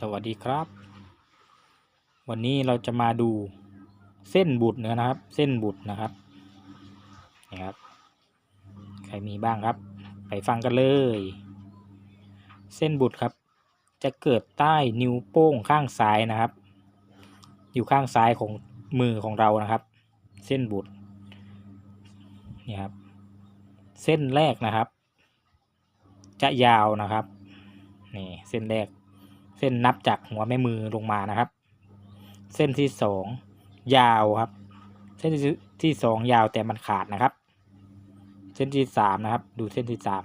สวัสดีครับ วันนี้เราจะมาดูเส้นบุตรนะครับ เส้นบุตรนะครับนี่ครับ ใครมีบ้างครับ ไปฟังกันเลย เส้นบุตรครับ จะเกิดใต้นิ้วโป้งข้างซ้ายนะครับ อยู่ข้างซ้ายของมือของเรานะครับ เส้นบุตรนี่ครับ เส้นแรกนะครับ จะยาวนะครับนี่เส้นแรก เส้นนับจากหัวแม่มือลงมานะครับ เส้นที่สองยาวครับ เส้นที่สองยาวแต่มันขาดนะครับ เส้นที่สามนะครับ ดูเส้นที่สาม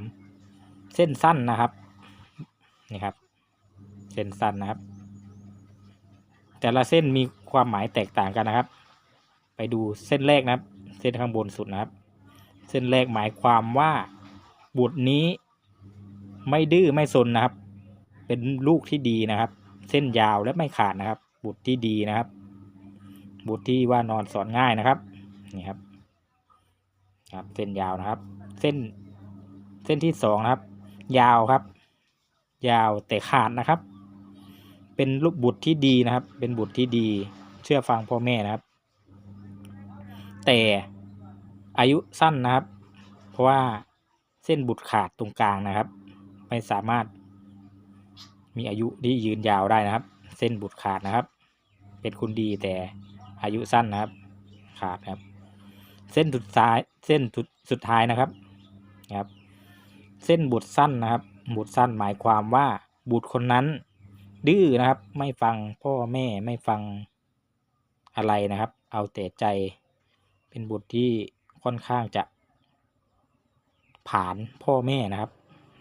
เส้นสั้นนะครับนี่ครับ เส้นสั้นนะครับ แต่ละเส้นมีความหมายแตกต่างกันนะครับ ไปดูเส้นแรกนะครับ เส้นข้างบนสุดนะครับ เส้นแรกหมายความว่าบุตรนี้ไม่ดื้อไม่ซนนะครับ เป็นลูกที่ดีนะครับ เส้นยาวและไม่ขาดนะครับ บุตรที่ดีนะครับ บุตรที่ว่านอนสอนง่ายนะครับนี่ครับ ครับ เส้นยาวนะครับ เส้น เส้นที่สองนะครับ ยาวครับ ยาวแต่ขาดนะครับ เป็นลูกบุตรที่ดีนะครับ เป็นบุตรที่ดี เชื่อฟังพ่อแม่นะครับ แต่อายุสั้นนะครับ เพราะว่าเส้นบุตรขาดตรงกลางนะครับ ไม่สามารถ มีอายุที่ยืนยาวได้นะครับ เส้นบุตรขาดนะครับ เป็นคนดีแต่อายุสั้นนะครับ ขาดนะครับ เส้นสุดท้ายเส้นสุดสุดท้ายนะครับนะครับ เส้นบุตรสั้นนะครับ บุตรสั้นหมายความว่าบุตรคนนั้น ดื้อนะครับ ไม่ฟังพ่อแม่ไม่ฟังอะไรนะครับ เอาแต่ใจเป็นบุตรที่ค่อนข้างจะ ผ่านพ่อแม่นะครับ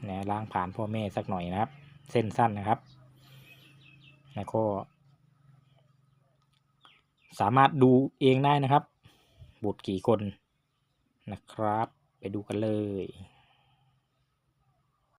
นะล้างผ่านพ่อแม่สักหน่อยนะครับ เส้นสั้นนะครับ แล้วก็ สามารถดูเองได้นะครับ บุตรกี่คนนะครับ ไปดูกันเลย